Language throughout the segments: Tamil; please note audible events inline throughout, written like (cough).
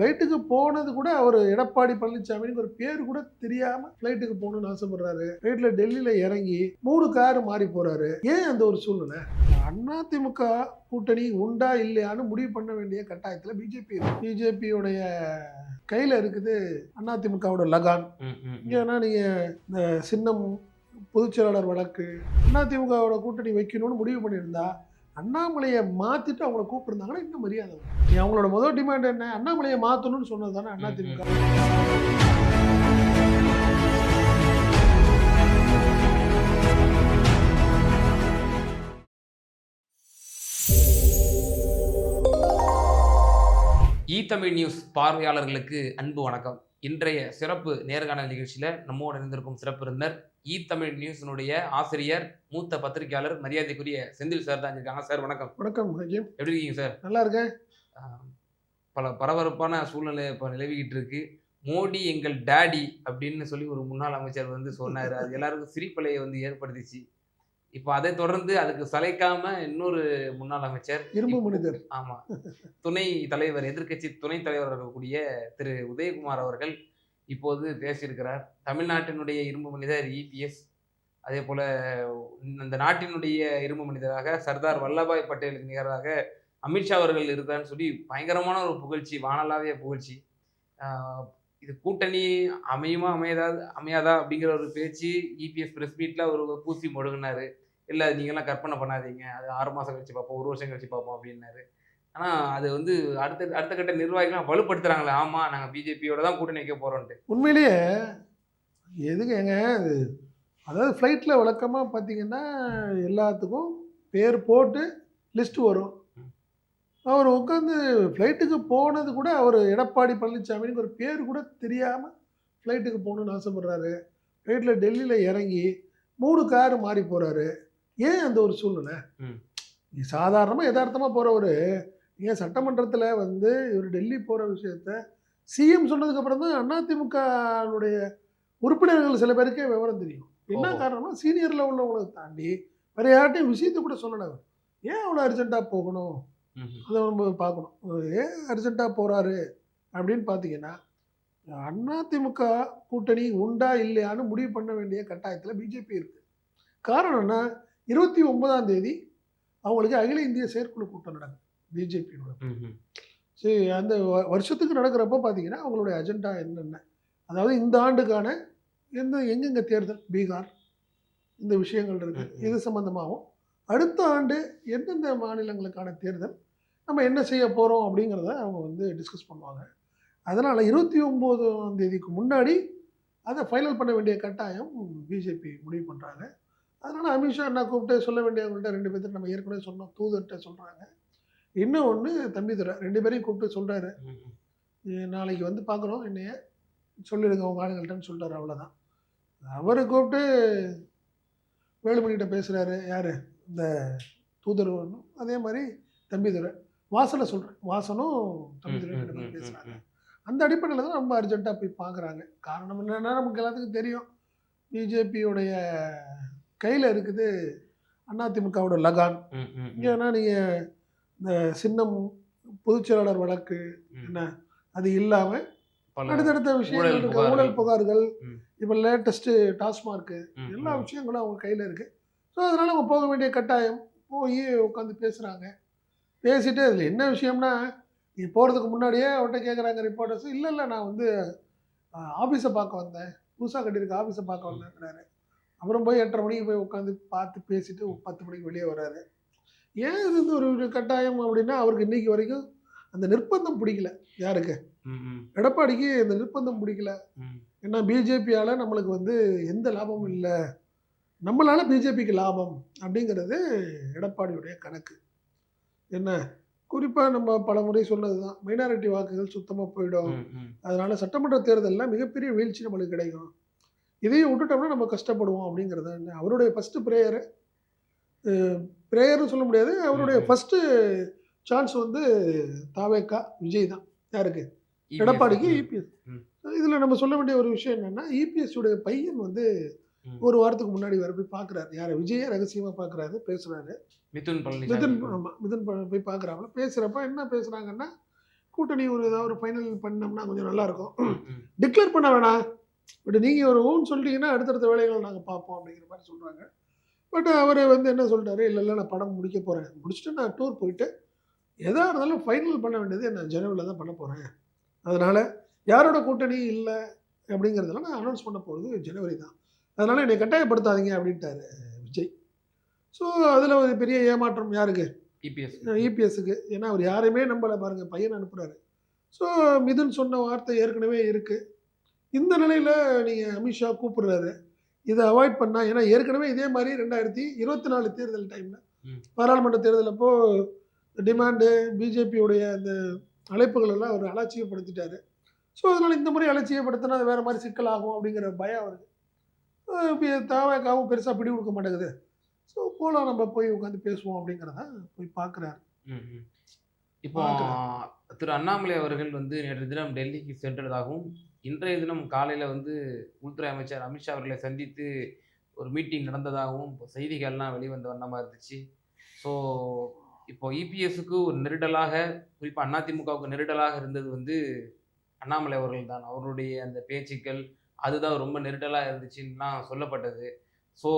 ஃப்ளைட்டுக்கு போனது கூட அவர் எடப்பாடி பழனிசாமின்னு ஒரு பேர் கூட தெரியாம ஃப்ளைட்டுக்கு போகணும்னு ஆசைப்படுறாரு. ஃப்ளைட்ல டெல்லியில இறங்கி மூணு கார் மாறி போறாரு. ஏன் அந்த ஒரு சூழ்நிலை? அதிமுக கூட்டணி உண்டா இல்லையான்னு முடிவு பண்ண வேண்டிய கட்டாயத்துல பிஜேபி பிஜேபியுடைய கையில இருக்குது அதிமுகவோட லகான். ஏன்னா நீங்க இந்த சின்னம் பொதுச்செயலாளர் வழக்கு அதிமுகவோட கூட்டணி வைக்கணும்னு முடிவு பண்ணியிருந்தா அண்ணாமலையை மாத்திட்டு அவங்கள கூப்பிட்டுருந்தாங்கன்னா இன்னும் மரியாதை. ஏன் அவங்களோட முதல் டிமாண்ட் என்ன? அண்ணாமலையை மாத்தணும்னு சொன்னது தானே அதிமுக ஈ தமிழ் நியூஸ் பார்வையாளர்களுக்கு அன்பு வணக்கம். இன்றைய சிறப்பு நேர்காணல் நிகழ்ச்சியில நம்மோடு இணைந்திருக்கும் சிறப்பு விருந்தினர் ஈ தமிழ் நியூஸினுடைய ஆசிரியர் மூத்த பத்திரிகையாளர் மரியாதைக்குரிய செந்தில் சார் தான் இருக்காங்க. சார் வணக்கம். வணக்கம் எப்படி இருக்கீங்க சார்? நல்லா இருக்கேன். பல பரபரப்பான சூழ்நிலை இப்போ நிலவிக்கிட்டு இருக்கு. மோடி எங்கள் டாடி அப்படின்னு சொல்லி ஒரு முன்னாள் அமைச்சர் வந்து சொன்னார். அது எல்லாருக்கும் சிரிப்பலையை வந்து ஏற்படுத்திச்சு. இப்போ அதை தொடர்ந்து அதுக்கு சளைக்காம இன்னொரு முன்னாள் அமைச்சர் இரும்பு மனிதர். ஆமா. துணை தலைவர் எதிர்க்கட்சி துணைத் தலைவர் இருக்கக்கூடிய திரு. உதயகுமார் அவர்கள் இப்போது பேசியிருக்கிறார். தமிழ்நாட்டினுடைய இரும்பு மனிதர் இபிஎஸ் அதே போல இந்த நாட்டினுடைய இரும்பு மனிதராக சர்தார் வல்லபாய் பட்டேலுக்கு நிகராக அமித்ஷா அவர்கள் இருக்கான்னு சொல்லி பயங்கரமான ஒரு புகழ்ச்சி வானலாவிய புகழ்ச்சி. இது கூட்டணி அமையுமா அமையாதா அமையாதா அப்படிங்கிற ஒரு பேச்சு இபிஎஸ் ப்ரெஸ் மீட்டில் ஒரு பூசி முழுகினாரு. இல்லை நீங்களாம் கற்பனை பண்ணாதீங்க. அது ஆறு மாதம் கழிச்சு பார்ப்போம் ஒரு வருஷம் கழிச்சு பார்ப்போம் அப்படின்னாரு. ஆனால் அது வந்து அடுத்த அடுத்த கட்ட நிர்வாகிகளாம் வலுப்படுத்துகிறாங்களே ஆமாம் நாங்கள் பிஜேபியோட தான் கூட்டணி வைக்க போகிறோன்ட்டு உண்மையிலேயே எதுக்கு எங்க அது அதாவது ஃப்ளைட்டில் வழக்கமாக பார்த்தீங்கன்னா எல்லாத்துக்கும் பேர் போட்டு லிஸ்ட் வரும். அவர் உட்காந்து ஃப்ளைட்டுக்கு போனது கூட அவர் எடப்பாடி பழனிசாமின்னு ஒரு பேர் கூட தெரியாமல் ஃப்ளைட்டுக்கு போகணுன்னு ஆசைப்படுறாரு. ஃப்ளைட்டில் டெல்லியில் இறங்கி மூணு கார் மாறி போகிறாரு ஏன் அந்த ஒரு சூழ்நிலை. நீ சாதாரணமாக யதார்த்தமாக போகிறவர் ஏன் சட்டமன்றத்தில் வந்து இவர் டெல்லி போகிற விஷயத்த சிஎம் சொன்னதுக்கப்புறம் தான் அதிமுகனுடைய உறுப்பினர்கள் சில பேருக்கே விவரம் தெரியும். என்ன. காரணம்னா சீனியரில் உள்ளவங்களை தாண்டி வேற யார்ட்டையும் விஷயத்தை கூட சொல்லலை அவர். ஏன் அவ்வளோ அர்ஜென்ட்டாக போகணும்? அதை நம்ம பார்க்கணும். ஏன் அர்ஜென்ட்டாக போகிறாரு அப்படின்னு பார்த்தீங்கன்னா அதிமுக கூட்டணி உண்டா இல்லையான்னு முடிவு பண்ண வேண்டிய கட்டாயத்தில் பிஜேபி இருக்குது காரணம்னா இருபத்தி ஒன்பதாம் தேதி அவங்களுக்கு அகில இந்திய செயற்குழு கூட்டம் நடக்கும் பிஜேபியோட. சரி அந்த வருஷத்துக்கு நடக்கிறப்ப பார்த்தீங்கன்னா அவங்களுடைய அஜெண்டா என்னென்ன? அதாவது இந்த ஆண்டுக்கான எந்த எங்கெங்க தேர்தல்? பீகார். இந்த விஷயங்கள் இருக்கு. ம், ம். இது சம்பந்தமாகவும் அடுத்த ஆண்டு எந்தெந்த மாநிலங்களுக்கான தேர்தல்? நம்ம என்ன செய்ய போகிறோம் அப்படிங்கிறத அவங்க வந்து டிஸ்கஸ் பண்ணுவாங்க. அதனால் இருபத்தி ஒம்போதாம் தேதிக்கு முன்னாடி அதை ஃபைனல் பண்ண வேண்டிய கட்டாயம் பிஜேபி முடிவு பண்ணுறாங்க அதனால் அமித்ஷா அண்ணா கூப்பிட்டு சொல்ல வேண்டியவங்கள்ட்ட ரெண்டு பேர்த்து நம்ம ஏற்கனவே சொன்னோம். தூதர்கிட்ட சொல்கிறாங்க இன்னும் ஒன்று தம்பிதுரை ரெண்டு பேரையும் கூப்பிட்டு சொல்கிறாரு நாளைக்கு வந்து பார்க்குறோம் என்னைய சொல்லிடுங்க உங்கள் ஆளுங்கள்ட்டன்னு சொல்லிட்டாரு அவ்வளோதான் அவரை கூப்பிட்டு வேலுமணிகிட்ட பேசுகிறாரு யார்? இந்த தூதர் ஒன்றும் அதே மாதிரி தம்பிதுரை வாசனை சொல்கிறேன் வாசனும் பேரும் பேசுகிறாங்க அந்த அடிப்படையில் தான் ரொம்ப அர்ஜென்ட்டாக போய் பார்க்குறாங்க காரணம் என்னன்னா நமக்கு எல்லாத்துக்கும் தெரியும். பிஜேபியோடைய கையில் இருக்குது அதிமுகவோட லகான். ஏன்னா நீங்கள் இந்த சின்னம் பொதுச்செயலாளர் வழக்கு என்ன அது இல்லாமல் அடுத்தடுத்த விஷயங்கள் இருக்கு. புகார்கள். ஊழல் புகார்கள். இப்போ லேட்டஸ்ட்டு டாஸ்மார்க்கு எல்லா விஷயங்களும் அவங்க கையில் இருக்குது ஸோ அதனால் அவங்க போக வேண்டிய கட்டாயம். போய் உட்காந்து பேசுகிறாங்க பேசிட்டு அதில் என்ன விஷயம்னா நீ போகிறதுக்கு முன்னாடியே அவர்கிட்ட கேட்குறாங்க ரிப்போர்ட்டர்ஸ் இல்லை இல்லை நான் வந்து ஆஃபீஸை பார்க்க வந்தேன். புதுசாக கட்டியிருக்க ஆஃபீஸை பார்க்க வந்தேங்கிறாரு. அப்புறம் போய் எட்டரை மணிக்கு போய் உட்காந்து பார்த்து பேசிட்டு பத்து மணிக்கு வெளியே வராரு ஏன் இது வந்து ஒரு கட்டாயம் அப்படின்னா அவருக்கு இன்னைக்கு வரைக்கும் அந்த நிர்பந்தம் பிடிக்கல. யாருக்கு? எடப்பாடிக்கு இந்த நிர்பந்தம் பிடிக்கல. ஏன்னா பிஜேபியால் நம்மளுக்கு வந்து எந்த லாபமும் இல்லை. நம்மளால பிஜேபிக்கு லாபம் அப்படிங்கிறது எடப்பாடியுடைய கணக்கு. என்ன? குறிப்பாக நம்ம பல முறை சொன்னது தான் மைனாரிட்டி வாக்குகள் சுத்தமாக போயிடும் அதனால சட்டமன்ற தேர்தலில் மிகப்பெரிய வீழ்ச்சி நம்மளுக்கு கிடைக்கும். இதையும் விட்டுட்டோம்னா நம்ம கஷ்டப்படுவோம் அப்படிங்கிறது என்ன? அவருடைய ஃபஸ்ட்டு ப்ரேயரு ப்ரேயர்னு சொல்ல முடியாது. அவருடைய. ஃபஸ்ட்டு சான்ஸ் வந்து தாவேக்கா விஜய் தான். யாருக்கு? எடப்பாடிக்கு இபிஎஸ். இதில் நம்ம சொல்ல வேண்டிய ஒரு விஷயம் என்னன்னா இபிஎஸ் உடைய பையன் வந்து ஒரு வாரத்துக்கு முன்னாடி வர போய் பார்க்குறாரு யாரை? விஜயை ரகசியமாக பார்க்குறாரு பேசுகிறாரு மிதுன் மிதுன் ஆமாம் மிதுன் ப- போய் பார்க்குறாப்புல பேசுகிறப்ப என்ன பேசுகிறாங்கன்னா கூட்டணி ஒரு ஏதாவது ஒரு ஃபைனல் பண்ணோம்னா கொஞ்சம் நல்லா இருக்கும். ம். டிக்ளேர் பண்ண வேணாம். பட் நீங்கள் ஒரு ஊன் சொல்லிட்டீங்கன்னா அடுத்தடுத்த வேலைகளை நாங்கள் பார்ப்போம் அப்படிங்கிற மாதிரி சொல்கிறாங்க பட் அவர் வந்து என்ன சொல்லிட்டாரு இல்லை இல்லை நான் படம் முடிக்க போகிறேன் முடிச்சுட்டு நான் டூர் போயிட்டு எதாக இருந்தாலும் ஃபைனல் பண்ண வேண்டியது நான் ஜனவரியில் தான் பண்ண போகிறேன் அதனால் யாரோட கூட்டணி இல்லை அப்படிங்கிறதெல்லாம் நான் அனௌன்ஸ் பண்ண போகிறது ஜனவரி தான். அதனால் என்னை கட்டாயப்படுத்தாதீங்க அப்படின்ட்டாரு. ஸோ அதில் ஒரு பெரிய ஏமாற்றம் யாருக்கு? இபிஎஸ் இபிஎஸ்க்கு ஏன்னா அவர் யாரையுமே நம்பலை. பாருங்க பையன் அனுப்புகிறாரு ஸோ மிதுன் சொன்ன வார்த்தை ஏற்கனவே இருக்குது இந்த நிலையில் நீங்கள் அமித்ஷா கூப்பிடுறாரு. இதை அவாய்ட் பண்ணா ஏன்னா ஏற்கனவே இதே மாதிரி ரெண்டாயிரத்தி இருபத்தி நாலு தேர்தல் டைமில். பாராளுமன்ற தேர்தல் அப்போ டிமாண்டு பிஜேபியுடைய அந்த அழைப்புகள் எல்லாம் அவர் அலட்சியப்படுத்திட்டாரு. ஸோ அதனால் இந்த முறை அலட்சியப்படுத்தினா அது வேறு மாதிரி சிக்கலாகும் அப்படிங்கிற பயம் அவருக்கு. தாவேக்காவும் பெருசாக பிடி கொடுக்க மாட்டேங்குது. ஸோ போகலாம் நம்ம போய் உட்காந்து பேசுவோம் அப்படிங்கிறத போய் பார்க்குறாரு. இப்போ. திரு அண்ணாமலை அவர்கள் வந்து நேற்று தினம் டெல்லிக்கு சென்றதாகவும் இன்றைய தினம் காலையில் வந்து உள்துறை அமைச்சர் அமித்ஷா அவர்களை சந்தித்து ஒரு மீட்டிங் நடந்ததாகவும் இப்போ செய்திகள்லாம் வெளிவந்த வண்ணமாக இருந்துச்சு ஸோ இப்போ இபிஎஸ்க்கு ஒரு நெருடலாக குறிப்பாக அதிமுகவுக்கு நெருடலாக இருந்தது வந்து அண்ணாமலை அவர்கள் தான் அவருடைய அந்த பேச்சுக்கள் அதுதான் ரொம்ப நெருடலாக இருந்துச்சுன்னுலாம் சொல்லப்பட்டது ஸோ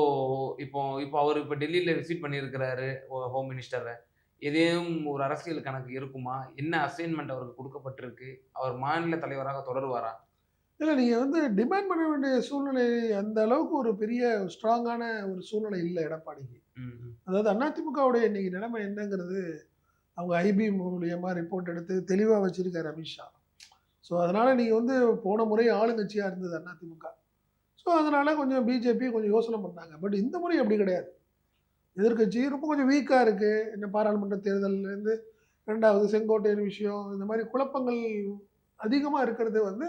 இப்போ இப்போ அவர் இப்போ டெல்லியில் விசிட் பண்ணியிருக்கிறாரு ஹோம் மினிஸ்டரை ஏதேனும் ஒரு அரசியல் கணக்கு இருக்குமா? என்ன அசைன்மெண்ட் அவருக்கு கொடுக்கப்பட்டிருக்கு? அவர் மாநில தலைவராக தொடருவாரா? இல்லை நீங்கள் வந்து டிமாண்ட் பண்ண வேண்டிய சூழ்நிலை அந்த அளவுக்கு ஒரு பெரிய ஸ்ட்ராங்கான ஒரு சூழ்நிலை இல்லை எடப்பாடிக்கு. அதாவது அதிமுகவுடைய இன்னைக்கு நிலைமை என்னங்கிறது அவங்க ஐபி மூலியமாக ரிப்போர்ட் எடுத்து தெளிவாக வச்சிருக்காரு அமித்ஷா. ஸோ அதனால் நீங்கள் வந்து போன முறை ஆளுங்கட்சியாக இருந்தது அதிமுக ஸோ அதனால் கொஞ்சம் பிஜேபி கொஞ்சம் யோசனை பண்ணாங்க. பட் இந்த முறை அப்படி கிடையாது. எதிர்க்கட்சி ரொம்ப கொஞ்சம் வீக்காக இருக்குது இந்த பாராளுமன்ற தேர்தல்லேருந்து ரெண்டாவது செங்கோட்டையன் விஷயம் இந்த மாதிரி குழப்பங்கள் அதிகமாக இருக்கிறது வந்து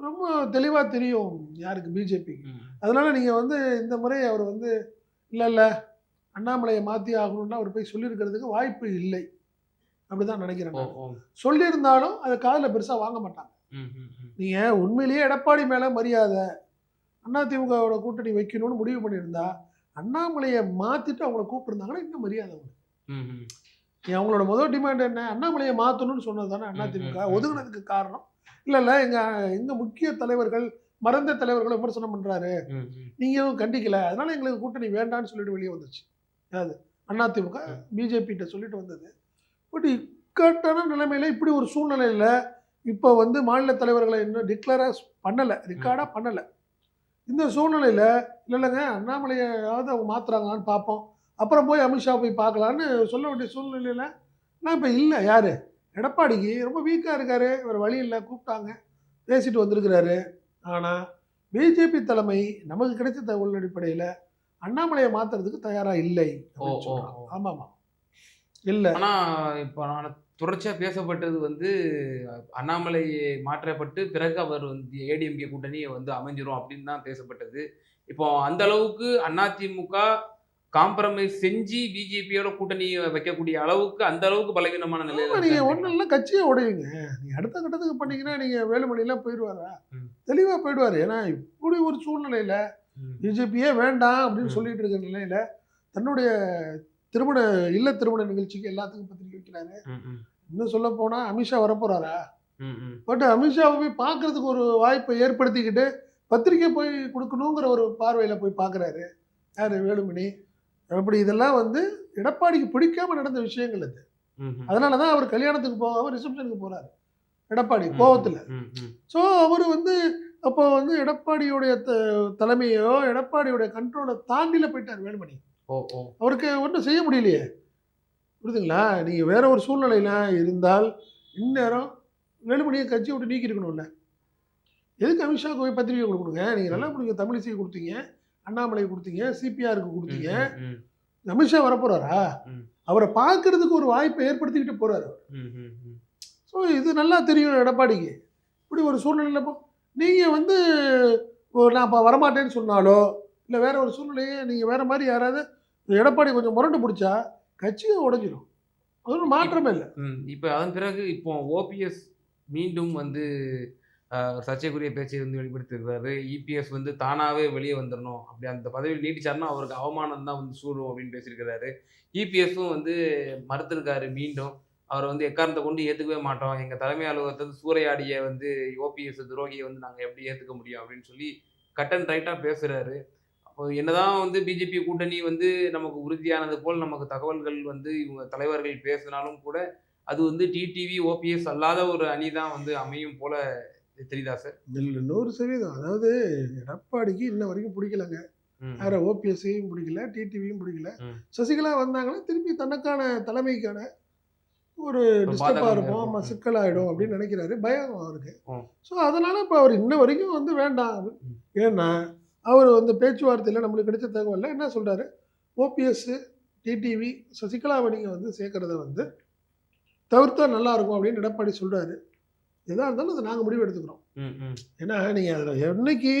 ரொம்ப தெளிவாக தெரியும் யாருக்கு? பிஜேபிக்கு ம். அதனால நீங்கள் வந்து இந்த முறை அவர் வந்து இல்லை இல்லை அண்ணாமலையை மாற்றி ஆகணும்னா அவர் போய் சொல்லியிருக்கிறதுக்கு வாய்ப்பு இல்லை. அப்படிதான் நினைக்கிறேன் ஓ நான். ஓ. சொல்லியிருந்தாலும் அதை காதில் பெருசாக வாங்க மாட்டாங்க. நீங்கள் உண்மையிலேயே எடப்பாடி மேலே மரியாதை அதிமுகவோட கூட்டணி வைக்கணும்னு முடிவு பண்ணியிருந்தா அண்ணாமலையை மாற்றிட்டு அவங்கள கூப்பிட்டுருந்தாங்கன்னா இன்னும் மரியாதை அவங்களுக்கு அவங்களோட முதல் டிமாண்ட் என்ன? அண்ணாமலையை மாற்றணும்னு சொன்னது தானே அதிமுக. ஒதுங்கினதுக்கு காரணம்? இல்லை இல்லை எங்கள் எங்கள் முக்கிய தலைவர்கள் மறந்த தலைவர்களை விமர்சனம் பண்ணுறாரு. நீங்களும் கண்டிக்கல. அதனால எங்களுக்கு கூட்டணி வேண்டாம்னு சொல்லிட்டு வெளியே வந்துச்சு. அது அதிமுக பிஜேபிகிட்ட சொல்லிட்டு வந்தது. பட் இக்கட்டான நிலைமையில இப்படி ஒரு சூழ்நிலையில் இப்போ வந்து மாநில தலைவர்களை இன்னும் டிக்ளராக பண்ணலை. ரெக்கார்டாக பண்ணலை. இந்த சூழ்நிலையில் இல்லை இல்லைங்க அண்ணாமலையாவது அவங்க மாத்துறாங்களான்னு பார்ப்போம். அப்புறம் போய் அமித்ஷா போய் பார்க்கலான்னு சொல்ல வேண்டிய சூழ்நிலையில் நான் இப்போ இல்லை யார்? எடப்பாடிக்கு ரொம்ப வீக்காக இருக்காரு வேறு வழி இல்லை கூப்பிட்டாங்க பேசிட்டு வந்திருக்கிறாரு. ஆனால் பிஜேபி தலைமை நமக்கு கிடைச்ச தகவல் அடிப்படையில் அண்ணாமலையை மாத்துறதுக்கு தயாராக இல்லை. ஆமாம் ஆமாம். இல்லை. ஆனா இப்போ நான் தொடர்ச்சியா பேசப்பட்டது வந்து அண்ணாமலை மாற்றப்பட்டு பிறகு அவர் வந்து ஏடிஎம்கே கூட்டணி வந்து அமைஞ்சிரும் அப்படின்னு தான் பேசப்பட்டது. இப்போ அந்த அளவுக்கு அதிமுக காம்ப்ரமைஸ் செஞ்சு பிஜேபியோட கூட்டணி வைக்கக்கூடிய அளவுக்கு அந்த அளவுக்கு பலவீனமான நிலையில நீங்க இருக்கான்னு ஒன்றும் இல்லை கட்சியை உடையுங்க. நீங்க அடுத்த கட்டத்துக்கு பண்ணீங்கன்னா நீங்க வேலுமணிலாம் போயிடுவாரா? ம். தெளிவா போயிடுவாரு. ஏன்னா இப்படி ஒரு சூழ்நிலையில. பிஜேபியே வேண்டாம் அப்படின்னு. சொல்லிட்டு இருக்கிற நிலையில தன்னுடைய திருமண இல்ல திருமண நிகழ்ச்சிக்கு எல்லாத்துக்கும் பத்திரிக்கை வைக்கிறாரு இன்னும் சொல்ல போனா அமித்ஷா வரப்போறாரா. பட் அமித்ஷாவை போய் பார்க்கறதுக்கு ஒரு வாய்ப்பை ஏற்படுத்திக்கிட்டு பத்திரிக்கை போய் கொடுக்கணுங்கிற ஒரு பார்வையில போய் பார்க்கறாரு. யாரு? வேலுமணி. அப்படி இதெல்லாம் வந்து எடப்பாடிக்கு பிடிக்காம நடந்த விஷயங்கள் அது. அதனால தான் அவர் கல்யாணத்துக்கு போகாம ரிசப்ஷனுக்கு போறாரு. எடப்பாடி கோவத்துல. ஸோ அவர் வந்து அப்போ வந்து எடப்பாடியுடைய த தலைமையோ எடப்பாடியுடைய கண்ட்ரோலை தாண்டில போயிட்டார் வேலுமணி. அவருக்கு ஒன்றும் செய்ய முடியலையே. புரியுதுங்களா? நீங்கள் வேற ஒரு சூழ்நிலையில இருந்தால் இந்நேரம் வேலுமணியை கட்சி விட்டு நீக்கியிருக்கணும்ல. எதுக்கு அமித்ஷாவுக்கு போய் பத்திரிகை கொடுக்கணுங்க நீங்கள் நல்லா கொடுங்க. தமிழிசை கொடுத்தீங்க. அண்ணாமலை கொடுத்தீங்க. சிபிஆருக்கு கொடுத்தீங்க. அமித்ஷா வரப்போறாரா? ம். அவரை பார்க்கறதுக்கு ஒரு வாய்ப்பை ஏற்படுத்திக்கிட்டு ம். ஸோ இது நல்லா தெரியும் எடப்பாடிக்கு. இப்படி ஒரு சூழ்நிலையில் இப்போ நீங்கள் வந்து நான் இப்போ வரமாட்டேன்னு சொன்னாலோ இல்லை வேற ஒரு சூழ்நிலையை நீங்கள் வேற மாதிரி யாராவது எடப்பாடி கொஞ்சம் முரண்டு பிடிச்சா கட்சியை உடைஞ்சிரும். அது ஒரு மாற்றமே இல்லை. ம் இப்போ அதன் பிறகு இப்போ ஓபிஎஸ் மீண்டும் வந்து சர்ச்சைக்குரிய பேச்சை வந்து வெளிப்படுத்தியிருக்கிறாரு. இபிஎஸ் வந்து தானாகவே வெளியே வந்துடணும் அப்படி அந்த பதவியில் நீட்டிச்சாருன்னா அவருக்கு அவமானம் தான் வந்து சூடும் அப்படின்னு பேசியிருக்கிறாரு. இபிஎஸும் வந்து மறுத்திருக்காரு மீண்டும். அவரை வந்து எக்காரணத்தை கொண்டு ஏத்துக்கவே மாட்டோம். எங்க தலைமை அலுவலகத்தை சூறையாடிய வந்து ஓபிஎஸ் துரோகியை வந்து நாங்க எப்படி ஏத்துக்க முடியும் அப்படின்னு சொல்லி கட் அண்ட் ரைட்டா பேசுறாரு. அப்போ என்னதான் வந்து பிஜேபி கூட்டணி வந்து நமக்கு உறுதியானது போல் நமக்கு தகவல்கள் வந்து இவங்க தலைவர்கள் பேசினாலும் கூட அது வந்து டிடிவி ஓபிஎஸ் அல்லாத ஒரு அணி தான் வந்து அமையும் போல தெரியுதா சார் இதில் நூறு சதவீதம். அதாவது எடப்பாடிக்கு இன்ன வரைக்கும் பிடிக்கலங்க. வேற ஓபிஎஸ்ஸையும் பிடிக்கல டிடிவியும் பிடிக்கல. சசிகலா வந்தாங்கன்னா திருப்பி தனக்கான தலைமைக்கான ஒரு டிஸ்டர்பாக இருக்கும் ஆமா இருக்கும். சிக்கலாயிடும் அப்படின்னு நினைக்கிறாரு. பயம் அவருக்கு. ஸோ அதனால இப்போ அவர் இன்ன வரைக்கும் வந்து வேண்டாம். ஏன்னா அவர் வந்து பேச்சுவார்த்தையில் நம்மளுக்கு கிடைச்ச தகவல்ல என்ன சொல்றாரு? ஓபிஎஸ் டிடிவி சசிகலாவை நீங்கள் வந்து சேர்க்கறத வந்து தவிர்த்தா நல்லா இருக்கும் அப்படின்னு எடப்பாடி சொல்றாரு. எதா இருந்தாலும் அதை நாங்கள் முடிவு எடுத்துக்கிறோம். ஏன்னா நீங்கள் அதில் என்னைக்கு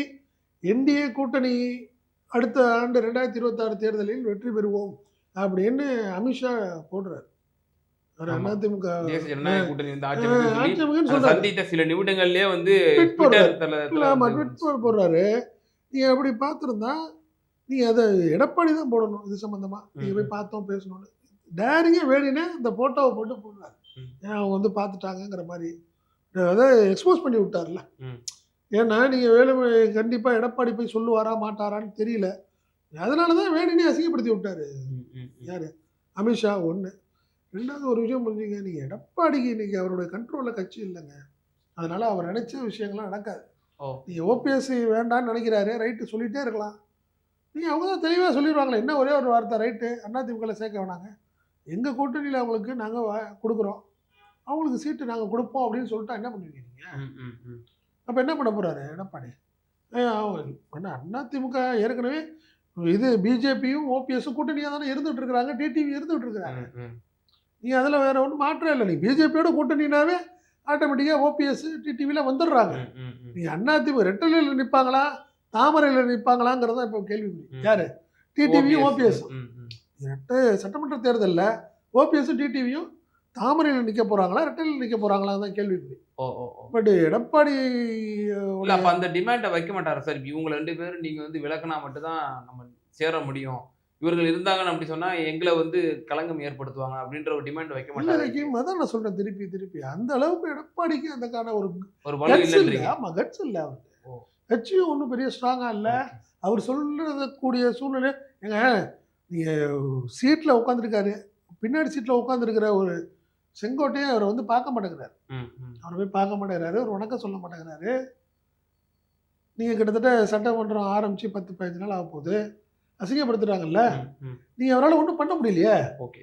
என்டிஏ கூட்டணி அடுத்த ஆண்டு ரெண்டாயிரத்தி இருபத்தாறு தேர்தலில் வெற்றி பெறுவோம் அப்படின்னு அமித்ஷா போடுறாரு. அதிமுக அந்த சில நிமிடங்கள்லயே வந்து போடுறாரு. நீங்க அப்படி பார்த்துருந்தா நீங்க அதை எடப்பாடி தான் போடணும் இது சம்பந்தமா. நீங்க போய். பார்த்தோம் பேசணும்னு. டேரிங்கே வேணுனே இந்த போட்டோவை போட்டு போடுறாரு. ஏன் அவங்க வந்து பார்த்துட்டாங்கங்கிற மாதிரி. அதை எக்ஸ்போஸ் பண்ணி விட்டார்ல. ஏன்னா நீங்க வேலு கண்டிப்பா எடப்பாடி போய் சொல்லுவாரா மாட்டாரான்னு தெரியல. அதனால தான் வேணுனே அசிங்கப்படுத்தி விட்டாரு. யாரு? அமித்ஷா ஒன்று ரெண்டாவது ஒரு விஷயம் புரிஞ்சுங்க நீங்கள் எடப்பாடிக்கு இன்னைக்கு அவருடைய கண்ட்ரோலில் கட்சி இல்லைங்க. அதனால அவர் நினைச்ச விஷயங்கள்லாம் நடக்காது. ஓ. நீங்கள் ஓபிஎஸ்சி வேண்டாம்னு நினைக்கிறாரு ரைட்டு சொல்லிட்டே இருக்கலாம். நீங்கள் அவங்க தான் தெளிவாக சொல்லிடுவாங்களே என்ன ஒரே ஒரு வார்த்தை ரைட்டு அதிமுகவில் சேர்க்க வேணாங்க. எங்கள் கூட்டணியில் அவங்களுக்கு நாங்கள் கொடுக்குறோம். அவங்களுக்கு சீட்டு நாங்கள் கொடுப்போம் அப்படின்னு சொல்லிட்டா என்ன பண்ணுவீங்க நீங்கள். அப்போ என்ன பண்ண போகிறாரு எடப்பாடி என்ன அதிமுக ஏற்கனவே இது பிஜேபியும் ஓபிஎஸும் கூட்டணியாக தானே இருந்துகிட்டு இருக்கிறாங்க டிடிவி இருந்துகிட்டு இருக்கிறாங்க. ம், ம். நீ அதில் வேற ஒன்றும் மாற்றம் இல்லை. நீ பிஜேபியோட கூட்டணினாவே ஆட்டோமேட்டிக்காக ஓபிஎஸ் டிடிவியில் வந்துடுறாங்க. நீ அதிமுக ரெட்டலையில் நிற்பாங்களா தாமரையில் நிற்பாங்களாங்கிறதா இப்போ ம். யாரு டிடிவியும் OPS. ஓபிஎஸ் ம், ம். ரெட்டை சட்டமன்ற தேர்தலில் ஓபிஎஸும் டிடிவியும் தாமரையில் நிற்க போகிறாங்களா ரெட்டலையில் நிற்க போகிறாங்களா தான் கேள்விக்குறி பட் எடப்பாடி இல்ல அப்ப அந்த டிமாண்டை வைக்க மாட்டாரா சார் இவங்க ரெண்டு பேரும் நீங்க வந்து விளக்குனா மட்டும்தான் நம்ம சேர முடியும் இவர்கள் இருந்தாங்கன்னு அப்படி சொன்னா எங்களை வந்து களங்கம் ஏற்படுத்துவாங்க அப்படின்ற ஒரு டிமாண்ட் வைக்க இல்லைக்கும் அதான் நான் சொல்கிறேன் திருப்பி திருப்பி. அந்த அளவுக்கு எடப்பாடிக்கு அந்தக்கான ஒரு ஒரு வலு இல்லை ஆமாம் கட்ஸ் இல்லை அவருக்கு. கட்சியும் ஒன்றும் பெரிய ஸ்ட்ராங்காக இல்லை. அவர் சொல்றதக்கூடிய சூழ்நிலை ஏங்க நீங்கள் சீட்டில் உட்காந்துருக்காரு பின்னாடி சீட்டில் உட்காந்துருக்கிற ஒரு செங்கோட்டையை அவரை வந்து பார்க்க மாட்டேங்கிறாரு. அவரை போய் பார்க்க மாட்டேங்கிறாரு ஒரு வணக்கம் சொல்ல மாட்டேங்கிறாரு. நீங்கள் கிட்டத்தட்ட சட்டமன்றம் ஆரம்பித்து பத்து பதினஞ்சு நாள் ஆக போகுது அசிங்கப்படுத்துறாங்கல்ல. நீங்கள் அவரால் ஒன்றும் பண்ண முடியலையே? ஓகே.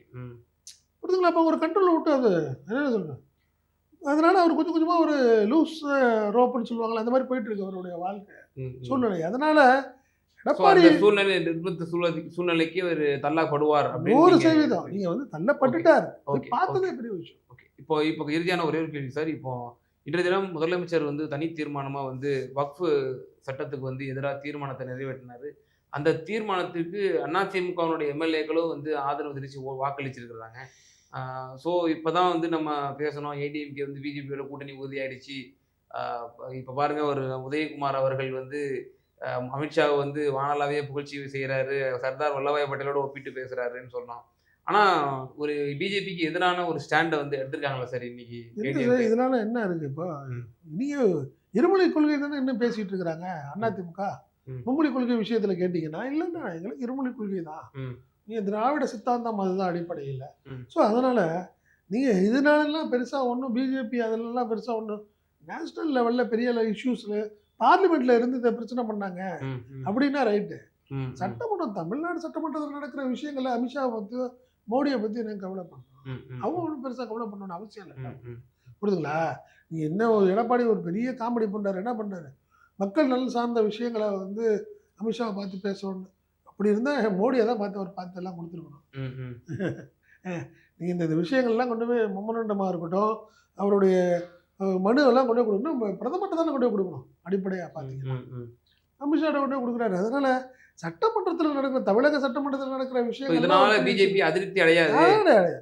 புரிதுங்களா அப்போ ஒரு கண்ட்ரோலில் விட்டு அது என்ன சொல்கிறேன் அதனால அவர் கொஞ்சம் கொஞ்சமாக ஒரு லூஸ் ரோப்புன்னு சொல்லுவாங்களே அந்த மாதிரி போயிட்டு இருக்கு அவருடைய வாழ்க்கை. சூழ்நிலை அதனால எடப்பாடி சூழ்நிலை சூழ்நிலைக்கு ஒரு தள்ளப்படுவார் நூறு சதவீதம். நீங்க வந்து தள்ளப்பட்டுட்டாரு. பார்த்ததே பெரிய விஷயம். ஓகே இப்போ இப்போ இறுதியான ஒரே ஒரு கேள்வி சார். இப்போ இன்றைய தினம் முதலமைச்சர் வந்து தனி தீர்மானமா வந்து வக்ஃபு சட்டத்துக்கு வந்து எதிராக தீர்மானத்தை நிறைவேற்றினாரு. அந்த தீர்மானத்துக்கு அதிமுகவினுடைய எம்எல்ஏக்களும் வந்து ஆதரவு தெரிவித்து வாக்களிச்சிருக்கிறாங்க. ஸோ இப்போ தான் வந்து நம்ம பேசணும். ஏடிஎம்கே வந்து பிஜேபியோட கூட்டணி உறுதியாயிடுச்சு. இப்போ பாருங்க ஒரு உதயகுமார் அவர்கள் வந்து ஆஹ், அமித்ஷாவை வந்து வானலாவே புகழ்ச்சி செய்கிறாரு சர்தார் வல்லபாய் பட்டேலோட ஒப்பிட்டு பேசுறாருன்னு சொல்லலாம் ஆனா ஒரு பிஜேபிக்கு எதிரான ஒரு ஸ்டாண்டை வந்து எடுத்திருக்காங்களா சார் இன்னைக்கு என்ன இதனால என்ன இருக்கு இப்போ. நீங்க இருமொழி கொள்கை தானே இன்னும் பேசிட்டு இருக்கிறாங்க அதிமுக. மும்மொழி கொள்கை விஷயத்துல கேட்டீங்கன்னா இல்லைன்னா எங்களுக்கு இருமொழி கொள்கை தான் ம். நீங்க திராவிட சித்தாந்தம் அதுதான் அடிப்படையில். ஸோ அதனால நீங்க இதனாலலாம் பெருசா ஒன்றும் பிஜேபி அதிலெல்லாம் பெருசா ஒன்றும் நேஷனல் லெவல்ல பெரிய இஷ்யூஸ்ல பார்லிமெண்ட்ல இருந்து இதை பிரச்சனை பண்ணாங்க. அப்படின்னா ரைட்டு. சட்டமன்றம் தமிழ்நாடு சட்டமன்றத்தில் நடக்கிற விஷயங்களை அமித்ஷா பத்தி மோடியை பத்தி எனக்கு கவலை பண்ணணும் அவங்க ஒன்றும் பெருசா கவலை பண்ணணும்னு அவசியம் இல்லை. புரியுதுங்களா? நீ என்ன ஒரு எடப்பாடி ஒரு பெரிய காமெடி பண்றாரு என்ன பண்றாரு? மக்கள் நலன் சார்ந்த விஷயங்களை வந்து அமித்ஷாவை பார்த்து பேசணும். அப்படி இருந்தா மோடியை தான் பார்த்து அவர் பார்த்து எல்லாம் கொடுத்துருக்கணும். ம், ம். (laughs) நீங்க இந்த இந்த விஷயங்கள்லாம் கொண்டு போய் மொமனண்டமாக இருக்கட்டும் அவருடைய அஹ், மனு எல்லாம் கொண்டு போய் கொடுக்கணும். பிரதமர்கிட்ட தானே கொண்டு போய் கொடுக்கணும். அடிப்படையாக பார்த்தீங்கன்னா ம், ம். அமித்ஷா கொண்டு போய் கொடுக்குறாரு. அதனால சட்டமன்றத்தில் நடக்கிற தமிழக சட்டமன்றத்தில் நடக்கிற விஷயங்கள் இதனால பிஜேபி அதிருப்தி அடையாது.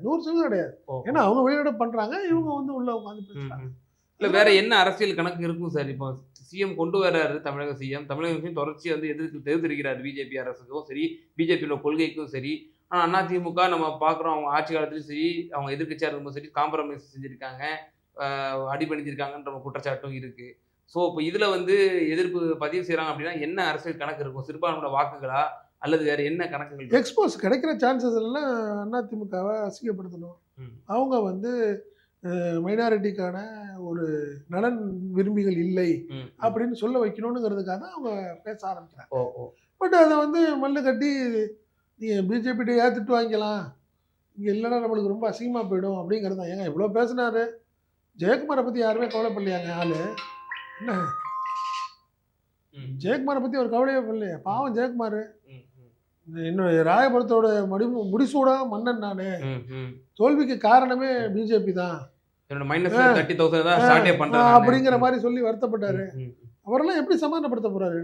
நூறு சதவீதம் கிடையாது ஓ, ஏன்னா அவங்க வெளியிட பண்றாங்க இவங்க வந்து உள்ள உட்காந்து பேசுறாங்க. இல்ல வேற என்ன அரசியல் கணக்கு இருக்கும் சார் இப்போ சிஎம் கொண்டு வர்றாரு தமிழக சிஎம் தமிழக சிஎம் தொடர்ச்சியா வந்து எதிர்த்து எதிர்த்திருக்கிறார் பிஜேபி அரசுக்கும் சரி பிஜேபியோட கொள்கைக்கும் சரி. ஆனால் அதிமுக நம்ம பார்க்குறோம் அவங்க ஆட்சி காலத்துலையும் சரி அவங்க எதிர்க்கட்சியாக இருக்கும்போது சரி காம்ப்ரமைஸ் செஞ்சுருக்காங்க அடிபணிஞ்சிருக்காங்கன்ற குற்றச்சாட்டும் இருக்குது ஸோ இப்போ இதில் வந்து எதிர்ப்பு பதிவு செய்கிறாங்க அப்படின்னா என்ன அரசியல் கணக்கு இருக்கும்? சிறுபான்மையோட வாக்குகளா? அல்லது வேற என்ன கணக்குகள்? எக்ஸ்போஸ் கிடைக்கிற சான்சஸ் எல்லாம் அதிமுகவை அசிங்கப்படுத்தணும். அவங்க வந்து மைனாரிட்டிக்கான ஒரு நலன் விரும்பிகள் இல்லை. அப்படின்னு சொல்ல வைக்கணுங்கிறதுக்காக தான் அவங்க பேச ஆரம்பிக்கிறாங்க. பட் அதை வந்து மல்லு கட்டி நீ பிஜேபிட்ட ஏற்றுட்டு வாங்கிக்கலாம். இங்கே இல்லைன்னா நம்மளுக்கு ரொம்ப அசிங்கமாக போயிடும். அப்படிங்கிறது தான். ஏங்க இவ்வளோ பேசினாரு. ஜெயக்குமாரை பற்றி யாருமே கவலைப்படலையாங்க ஆளு? என்ன? ஜெயக்குமாரை பற்றி ஒரு கவலையே படலையே. பாவம் ஜெயக்குமார். என்னுடைய ராயபுரத்தோட மடி முடிசூடா மன்னன் நான். தோல்விக்கு காரணமே பிஜேபி தான். அப்படிங்கிற மாதிரி சொல்லி வருத்தப்பட்டாரு. அவரெல்லாம் எப்படி சமாதானப்படுத்த போறாரு?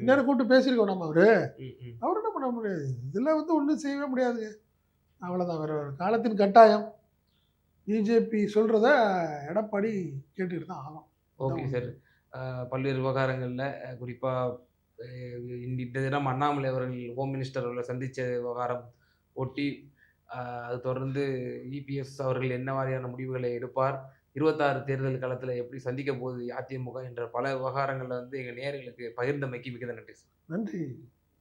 இந்நேரம் கூப்பிட்டு பேசியிருக்கோம் நம்ம அவரு. அவர் என்ன பண்ண முடியாது? இதில் வந்து ஒன்றும் செய்யவே முடியாதுங்க அவ்வளோதான் வேற ஒரு காலத்தின் கட்டாயம். பிஜேபி சொல்கிறத எடப்பாடி கேட்டுக்கிட்டு தான் ஆகும் ஓகே சார். பல்வேறு விவகாரங்களில் குறிப்பாக இந்த தினம் அண்ணாமலை அவர்கள் ஹோம் மினிஸ்டர் அவர்களை சந்தித்த விவகாரம் ஒட்டி அது தொடர்ந்து இபிஎஸ் அவர்கள் என்ன மாதிரியான முடிவுகளை எடுப்பார் இருபத்தாறு தேர்தல் காலத்தில் எப்படி சந்திக்க போகுது அதிமுக என்ற பல விவகாரங்களில் வந்து எங்கள் நேயர்களுக்கு பகிர்ந்தமைக்கு மிகுந்த நன்றி சார். நன்றி.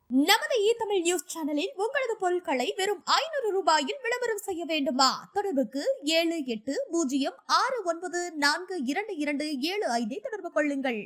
நமது இ தமிழ் நியூஸ் சேனலில் உங்களது பொருட்களை வெறும் ஐநூறு ரூபாயில் விளம்பரம் செய்ய வேண்டுமா? தொடர்புக்கு ஏழு எட்டு பூஜ்ஜியம் ஆறு ஒன்பது நான்கு இரண்டு இரண்டு ஏழு ஐந்தை தொடர்பு கொள்ளுங்கள்.